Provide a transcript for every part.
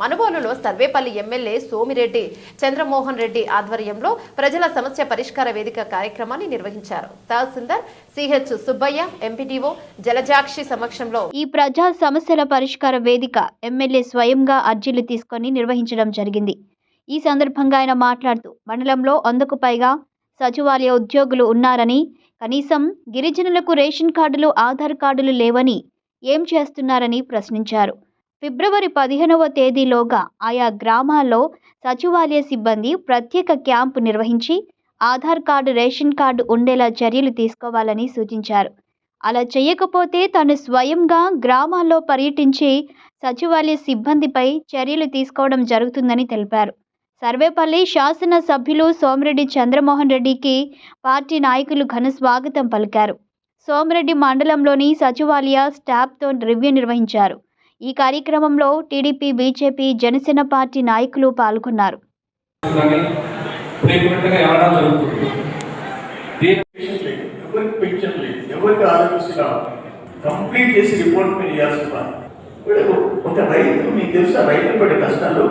మనుబోలులో Sarvepalli MLA Somireddy Chandramohan Reddy ఆధ్వర్యంలో ప్రజల సమస్య పరిష్కార వేదిక కార్యక్రమాన్ని నిర్వహించారు. తహసీల్దార్ సిహెచ్ సుబ్బయ్య ఎంపీటీఓ జలజాక్షి సమక్షంలో ఈ ప్రజా సమస్యల పరిష్కార వేదిక ఎమ్మెల్యే స్వయంగా అర్జీలు తీసుకొని నిర్వహించడం జరిగింది. ఈ సందర్భంగా ఆయన మాట్లాడుతూ మండలంలో వందకు పైగా సచివాలయ ఉద్యోగులు ఉన్నారని కనీసం గిరిజనులకు రేషన్ కార్డులు ఆధార్ కార్డులు లేవని ఏం చేస్తున్నారని ప్రశ్నించారు. ఫిబ్రవరి పదిహేనవ తేదీలోగా ఆయా గ్రామాల్లో సచివాలయ సిబ్బంది ప్రత్యేక క్యాంపు నిర్వహించి ఆధార్ కార్డు రేషన్ కార్డు ఉండేలా చర్యలు తీసుకోవాలని సూచించారు. అలా చేయకపోతే తాను స్వయంగా గ్రామాల్లో పర్యటించి సచివాలయ సిబ్బందిపై చర్యలు తీసుకోవడం జరుగుతుందని తెలిపారు. సర్వేపల్లి శాసన సభ్యులు సోమిరెడ్డి చంద్రమోహన్ రెడ్డికి పార్టీ నాయకులు ఘన స్వాగతం పలికారు. సోమిరెడ్డి మండలంలోని సచివాలయ స్టాఫ్తో రివ్యూ నిర్వహించారు. ఈ కార్యక్రమంలో టీడీపీ బీజేపీ జనసేన పార్టీ నాయకులు పాల్గొన్నారు. కంప్లీట్ చేసి రిపోర్ట్ మీరు ఇవ్వాల్సిన ఇప్పుడు ఒక రైతు మీకు తెలుసా రైతు పడే కష్టాలు?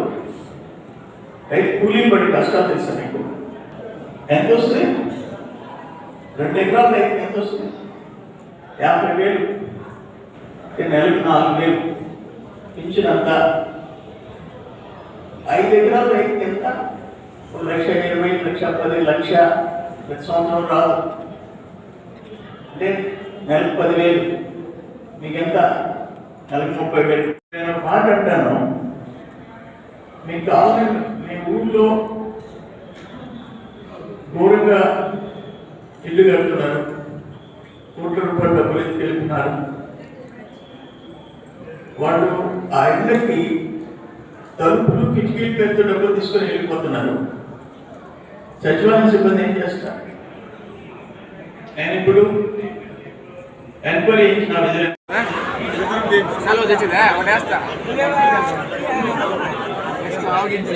రైతు కూలీ పడే కష్టాలు తెలుసా మీకు? ఎంత వస్తుంది? రెండు ఎకరాలు రైతు ఎంత వస్తుంది? యాభై వేలు. నెలకు నాలుగు వేలు. పింఛన్ ఐదు ఎకరాలు రైతు ఎంత? ఒక లక్ష ఇరవై లక్ష పది లక్ష ప్రతి సంవత్సరం రాదు. అంటే నెలకు పదివేలు. మీకు ఎంత నెలకు ముప్పై వేలు. నేను మాట అంటాను. మీకు కావాలని మీ ఊళ్ళో దూరంగా ఇల్లు కడుతున్నారు. కోట్ల రూపాయలు డబ్బులు ఎత్తి వెళ్తున్నారు వాళ్ళు ఆ ఇళ్ళకి తలుపులు కిటికీలు పెద్ద డబ్బులు తీసుకొని వెళ్ళిపోతున్నారు. సచివాలయ సిబ్బంది ఏం చేస్తారు? నేను ఇప్పుడు ఎంక్వైరీ చేసిన ఆవగించి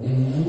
Mm-hmm.